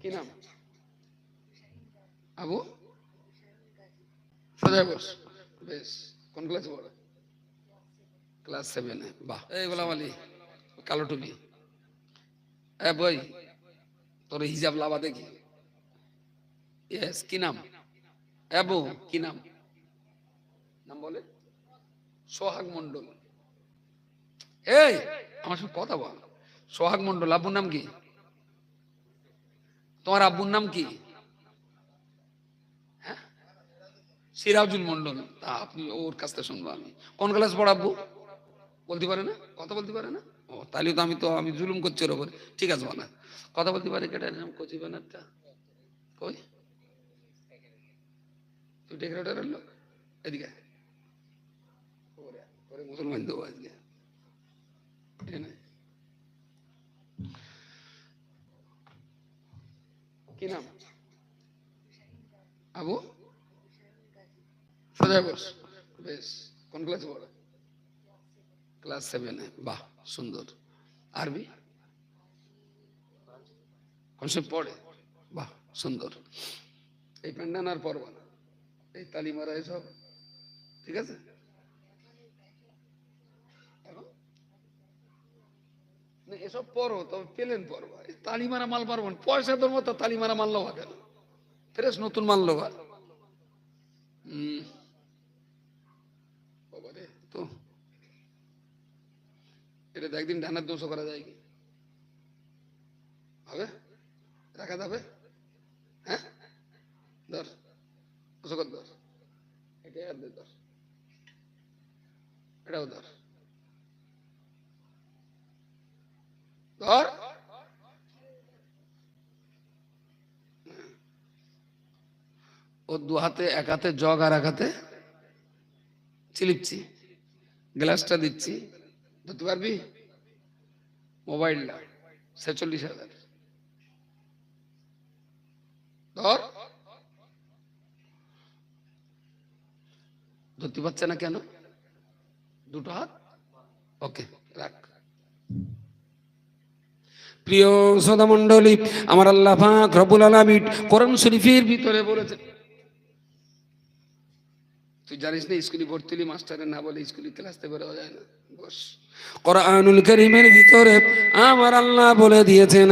কি নাম? আবু? সোজা বস। বেশ কোন ক্লাসে পড়ে? ক্লাস সেভেনে বাহ। এই গোলাম আলী। কালো টুপি। এ বই তোর হিজাব লাভা দেখি। ইয়েস কি নাম? এবু কি নাম? নাম বলে? সোহাগ মন্ডল এই আমার সঙ্গে কথা বল। সোহাগ মন্ডল আব্বুর নাম কি? তোমার আব্বুর নাম কি? হ্যাঁ? সিরাজুল মন্ডল তা আপনি ওর কাছ থেকে শুনব আমি। কোন ক্লাস পড়াবো বলতে পারে না? কথা বলতে পারে না? ও, তাহলে তো আমি তো, আমি জুলুম করছি ওর উপরে। ঠিক আছে, বলা কথা বলতে পারে কেটে? নাম কচি বানারটা। কই? তুই ডেকোরেটরের লোক? এদিকে মুসলমান দেবো আজকে। এখানে। কি নাম? আবু? সোজা বস বেশ, কোন ক্লাসে পড়ে? ক্লাস সেভেনে বাহ, সুন্দর। আরবি? কনসেপ্ট পড়ে? বাহ, সুন্দর। এই প্যান্ডান আর পড়বা না এই তালিমারা এসব। ঠিক আছে? এসব পড়ো তবে পেলেন পড়বা এই তালিমারা মাল পারব পয়সা তোর মতো তালিমারা মাল লোভা কেন ফ্রেশ নতুন মাল লোভা তো। এটা তো একদিন ডানার দোষও করা যায় কি? হবে? রাখা যাবে? হ্যাঁ? ধর দোষও ধর। এটা ধর। এটাও ধর। ধর। ও দু হাতে, এক হাতে জগ আর এক হাতে চিলিপছি। গ্লাসটা দিচ্ছি। ধরতে পারবি? মোবাইলটা, ছেচল্লিশ হাজার। ধর। ধরতে পারছে না কেন? দুটো হাত? ওকে, রাখ। প্রিয় সদা মন্ডলী আমার আল্লাহ পাক রবুল আলমিট করম শরীফের ভিতরে বলেছে তুই জানিস না, স্কুলে ভর্তি হলি মাস্টারের না বলে স্কুলে ক্লাস বেরোয়া যায় না। বস। কোরআনুল করিমের ভিতরে আমার আল্লাহ বলে দিয়েছেন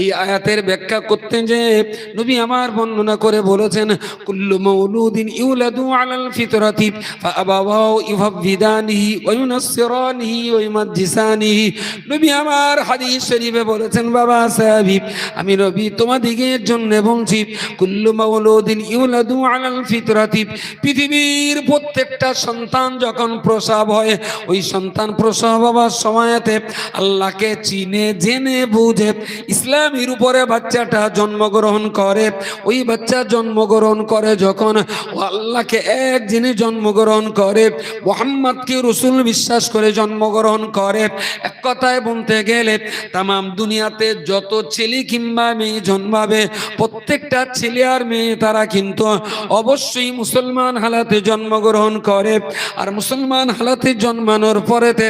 এই আয়াতের ব্যাখ্যা করতে যে নবী আমার বর্ণনা করে বলেছেন, কুল্লু মাউলুদিন ইউলাদু আলাল ফিতরাতি ফাআবাওয়াহু ওয়া ইউনাসসিরানিহি ওয়া নবী আমার হাদিস শরীফে বলেছেন, বাবা সাহাবী, আমি নবী তোমাদিগের জন্য বলছি, কুল্লু মাউলুদিন ইউলাদু আলাল পৃথিবীর প্রত্যেকটা সন্তান যখন প্রসব হয়, ওই সন্তান প্রসব হওয়ার সময়তে আল্লাহকে চিনে, জেনে, বুঝে ইসলামের উপরে বাচ্চাটা জন্মগ্রহণ করে। ওই বাচ্চা জন্মগ্রহণ করে যখন ও আল্লাহকে এক জিনিস জন্মগ্রহণ করে, মোহাম্মদকে রসুল বিশ্বাস করে জন্মগ্রহণ করে। এক কথায় বলতে গেলে, তামাম দুনিয়াতে যত ছেলে কিংবা মেয়ে জন্মাবে, প্রত্যেকটা ছেলে আর মেয়ে তারা কিন্তু অবশ্যই মুসলমান হালাতে জন্মগ্রহণ করে। আর মুসলমান হালাতে জন্মানোর পরেতে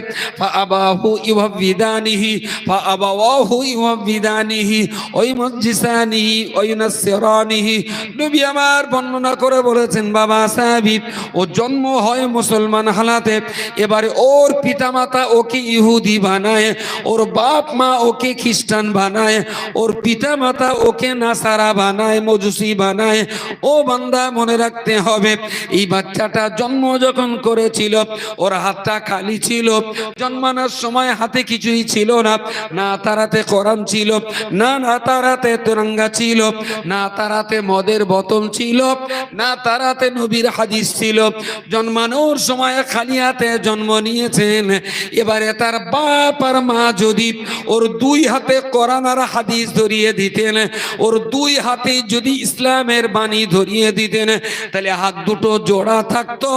আবাহু ইউহাবিদানিহি, ফা আবাহু ইউহাবিদানিহি, ওই মজ্জিসানিহি, ওই নাসরানিহি নবী আমার বর্ণনা করে বলেছেন, বাবা সাহাবিব ও জন্ম হয় মুসলমান হালাতে, এবারে ওর পিতামাতা ওকে ইহুদি বানায়, ওর বাপ মা ওকে খ্রিস্টান বানায়, ওর পিতামাতা ওকে নাসারা বানায়, মজুসি বানায়। ও বান্দা মনে রাখতে হবে। এই বাচ্চাটা জন্ম যখন করেছিল, ওর হাতটা খালি ছিল। জন্মানোর সময় হাতে কিছুই ছিল না। না তারাতে কোরআন ছিল। না না তারাতে তেরঙ্গা ছিল। না তারাতে মদের বোতল ছিল। না তারাতে নবীর হাদিস ছিল। জন্মানোর সময় খালি হাতে জন্ম নিয়েছেন। এবারে তার বাপ আর মা যদি ওর দুই হাতে কোরআন আর হাদিস ধরিয়ে দিতেন, ওর দুই হাতে যদি ইসলামের বাণী ধরিয়ে দিতেন তাহলে হাত দুটো জোড়া থাকতো,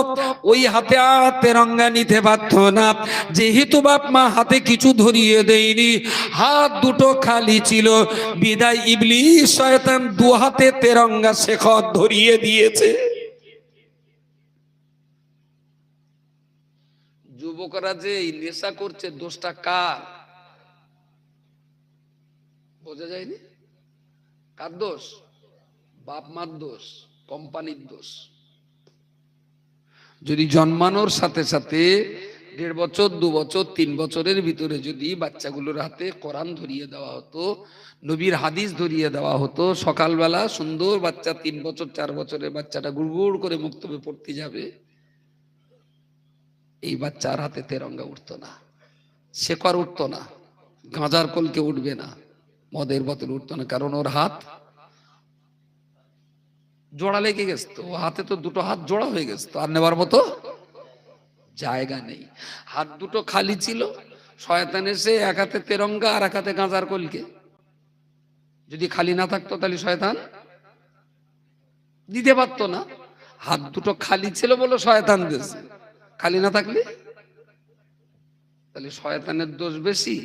ওই হাতে আর তেরঙ্গা নিতে পারত না। যেহেতু বাপ মা হাতে কিছু ধরিয়ে দেয়নি, হাত দুটো খালি ছিল। বিদায় ইবলিশ শয়তান দু হাতে তেরঙ্গা শেখর ধরিয়ে দিয়েছে। যুবকরা যে নেশা করছে, দোষটা কার? বোঝা যায়নি? কার দোষ? বাপ মার দোষ। কোম্পানির দোষ। যদি জন্মানোর সাথে সাথে দেড় বছর, দু বছর, তিন বছরের ভিতরে যদি বাচ্চাগুলোর হাতে কোরআন ধরিয়ে দেওয়া হতো, নবীর হাদিস ধরিয়ে দেওয়া হতো, সকালবেলা সুন্দর বাচ্চা তিন বছর, চার বছরের বাচ্চাটা গুড়গুড় করে মুক্তবে পড়তে যাবে, এই বাচ্চার হাতে তেরঙ্গা উঠতো না। শেকর উঠতো না, গাঁজার কলকে উঠবে না, মদের বোতল উঠতো না, কারণ ওর হাত জোড়া লেগে গেছে তো, হাতে তো দুটো হাত জোড়া হয়ে গেছে তো, আর নেবার মতো জায়গা নেই। হাত দুটো খালি ছিল, শয়তান এসে এক হাতে তেরঙ্গা আর এক হাতে গাঁজার কলকে। যদি খালি না থাকতো তাহলে শয়তান দিতে পারতো না। হাত দুটো খালি ছিল বলে শয়তান দিয়েছে। খালি না থাকলে? তাহলে শয়তানের দোষ বেশি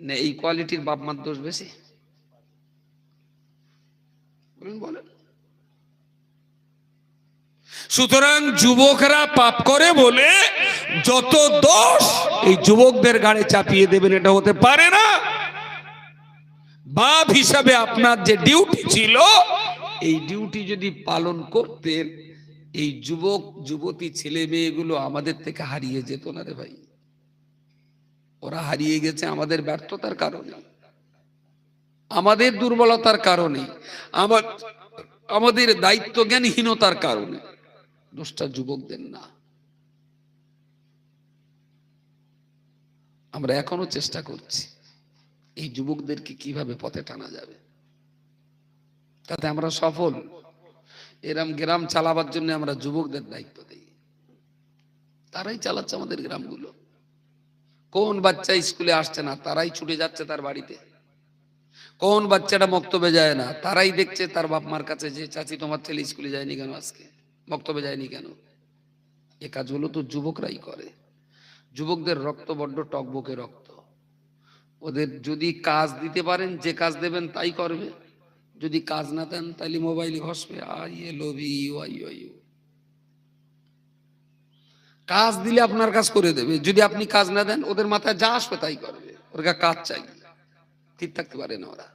না এই কোয়ালিটির বাপ মার দোষ বেশি? বলেন বলেন। সুতরাং যুবকরা পাপ করে বলে যত দোষ এই যুবকদের গাড়ি চাপিয়ে দেবেন, এটা হতে পারে না। বাপ হিসাবে আপনার যে ডিউটি ছিল, এই ডিউটি যদি পালন করতেন, এই যুবক, যুবতী ছেলে মেয়েগুলো আমাদের থেকে হারিয়ে যেত না রে ভাই। ওরা হারিয়ে গেছে আমাদের ব্যর্থতার কারণে, আমাদের দুর্বলতার কারণে আমাদের দায়িত্ব জ্ঞানহীনতার কারণে। দোষটা যুবকদের না। আমরা এখনও চেষ্টা করছি এই যুবকদেরকে কীভাবে পথে টানা যাবে। তাতে আমরা সফল। এরম গ্রাম চালাবার জন্য আমরা যুবকদের দায়িত্ব দিই। তারাই চালাচ্ছে আমাদের গ্রামগুলো। কোন বাচ্চা স্কুলে আসছে না, তারাই ছুটে যাচ্ছে তার বাড়িতে। কোন বাচ্চাটা মক্তবে যায় না, তারাই দেখছে তার বাপ মার কাছে যে, চাচি, তোমার ছেলে স্কুলে যায়নি কেন আজকে? মক্তবে যায়নি কেন? এ কাজগুলো তো যুবকরাই করে। যুবকদের রক্ত, বড্ড টকবকে রক্ত। ওদের যদি কাজ দিতে পারেন, যে কাজ দেবেন তাই করবে। যদি কাজ না দেন তাহলে মোবাইলে ঘসবে আইয়ে লোভি কাজ দিলে আপনার কাজ করে দেবে। যদি আপনি কাজ না দেন, ওদের মাথায় যা আসবে তাই করবে। ওর কাজ চাই। ঠিক থাকতে পারে না ওরা।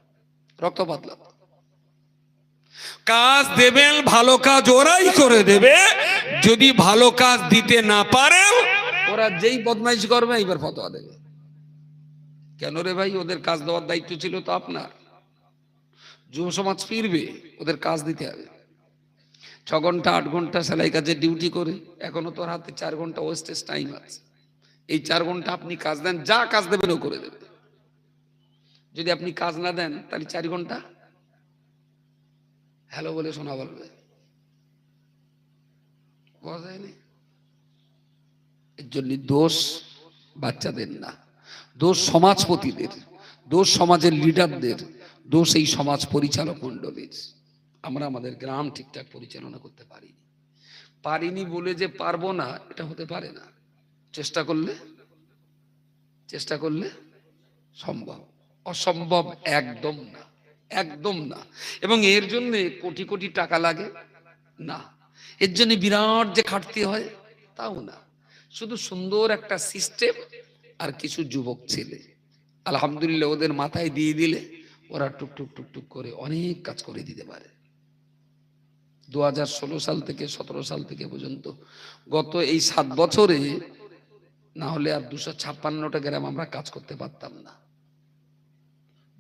রক্ত পাতলা কাজ দেবেন, ভালো কাজ ওরাই করে দেবে। যদি ভালো কাজ দিতে না পারেন, ওরা যেই বদমাইশ করবে, এইবার ফতোয়া দেবে। কেন রে ভাই, ওদের কাজ দেওয়ার দায়িত্ব ছিল তো আপনার। যুব সমাজ ফিরবে, ওদের কাজ দিতে হবে। ছ ঘণ্টা, আট ঘণ্টা সেলাই কাজে ডিউটি করে, এখনও তোর হাতে চার ঘণ্টা ওয়েস্টেজ টাইম আছে। এই চার ঘণ্টা আপনি কাজ দেন, যা কাজ দেবেন ও করে দেবে। যদি আপনি কাজ না দেন, তাহলে চার ঘণ্টা হ্যালো বলে শোনা বলবে। এর জন্য দোষ বাচ্চাদের না। দোষ সমাজপতিদের, দোষ সমাজের লিডারদের, দোষ এই সমাজ পরিচালক মণ্ডলীর। আমরা আমাদের গ্রাম ঠিকঠাক পরিচালনা করতে পারিনি। পারিনি বলে যে পারব না, এটা হতে পারে না। চেষ্টা করলে? চেষ্টা করলে সম্ভব। অসম্ভব একদম না। একদম না। এবং এর জন্য কোটি কোটি টাকা লাগে? না। এর জন্য বিরাট যে খাটতে হয়, তাও না। শুধু সুন্দর একটা সিস্টেম আর কিছু যুবক ছেলে। আলহামদুলিল্লাহ, ওদের মাথায় দিয়ে দিলে ওরা টুকটুক টুকটুক করে অনেক কাজ করে দিতে পারে। দু হাজার ষোলো সাল থেকে সতেরো সাল থেকে পর্যন্ত গত এই সাত বছরে না হলে আর দুশো ছাপ্পান্নটা গ্রাম আমরা কাজ করতে পারতাম না।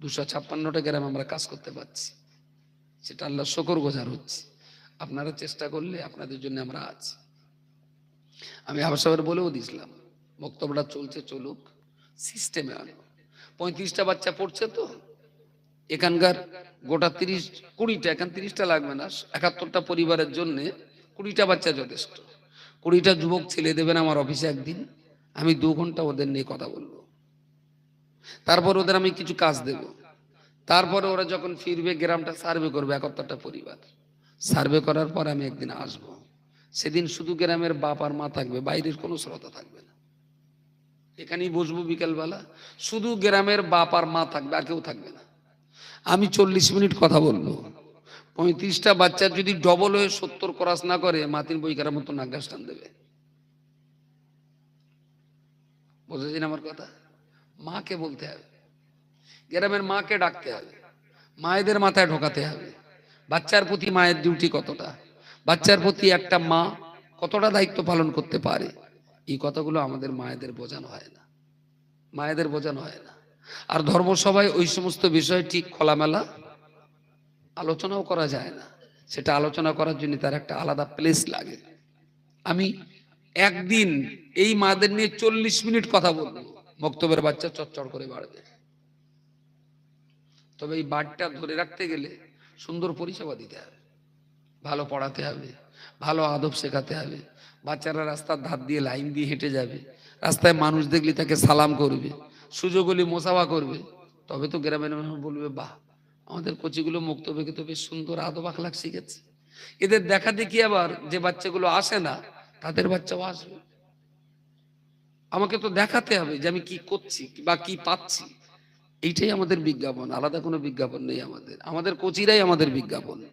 দুশো ছাপ্পান্নটা গ্রাম আমরা কাজ করতে পারছি। সেটা আল্লাহ শকর গোজার হচ্ছে। আপনারা চেষ্টা করলে আপনাদের জন্য আমরা আছি। আমি আবার সবার বলেও দিয়েছিলাম বক্তব্যটা চলছে, চলুক সিস্টেমে আনো। পঁয়ত্রিশটা বাচ্চা পড়ছে তো, এখানকার গোটা তিরিশ, কুড়িটা, এখান তিরিশটা লাগবে না, একাত্তরটা পরিবারের জন্য কুড়িটা বাচ্চা যথেষ্ট। কুড়িটা যুবক ছেলে দেবেন আমার অফিসে একদিন, আমি দু ঘণ্টা ওদের নিয়ে কথা বলব। তারপর ওদের আমি কিছু কাজ দেব। তারপরে ওরা যখন ফিরবে, গ্রামটা সার্ভে করবে, একাত্তরটা পরিবার। সার্ভে করার পর আমি একদিন আসব। সেদিন শুধু গ্রামের বাপ আর মা থাকবে, বাইরের কোনো শ্রোতা থাকবে না। এখানেই বসবো বিকালবেলা। শুধু গ্রামের বাপ আর মা থাকবে, আর কেউ থাকবে না। আমি চল্লিশ মিনিট কথা বলব। পঁয়ত্রিশটা বাচ্চা যদি ডবল হয়ে সত্তর ক্রাস না করে মাতির বই কারার মতো নাগাস টান দেবে। বুঝেছেন আমার কথা? মাকে বলতে হবে। গ্রামের মাকে ডাকতে হবে। মায়েদের মাথায় ঢোকাতে হবে। বাচ্চার প্রতি মায়ের ডিউটি কতটা? বাচ্চার প্রতি একটা মা কতটা দায়িত্ব পালন করতে পারে? এই কথাগুলো আমাদের মায়েদের বোঝানো হয় না। মায়েদের বোঝানো হয় না। আর ধর্মসভায় ওই সমস্ত বিষয় ঠিক খোলামেলা আলোচনাও করা যায় না। সেটা আলোচনা করার জন্য তার একটা আলাদা প্লেস লাগে। আমি একদিন এই মাদের নিয়ে চল্লিশ মিনিট কথা বলব। বক্তব্যের বাচ্চা চচ্চড় করে বাড়বে। তবে এই বাড়টা ধরে রাখতে গেলে সুন্দর পরিষেবা দিতে হবে। ভালো পড়াতে হবে, ভালো আদব শেখাতে হবে। বাচ্চারা রাস্তার ধার দিয়ে লাইন দিয়ে হেঁটে যাবে। রাস্তায় মানুষ দেখলে তাকে সালাম করবে, সুযোগ হলে মোসাফা করবে। তবে তো গ্রামের মানুষ বলবে, বাহ, আমাদের কচিগুলো মুক্তবেগে তো বেশ সুন্দর আদব আখলাখ শিখেছে। এদের দেখা দেখি আবার যে বাচ্চাগুলো আসে না, তাদের বাচ্চাও আসবে। আমাকে তো দেখাতে হবে যে আমি কি করছি বা কি পাচ্ছি। এইটাই আমাদের বিজ্ঞাপন, আলাদা কোনো বিজ্ঞাপন নেই আমাদের। আমাদের কোচিরাই আমাদের বিজ্ঞাপন।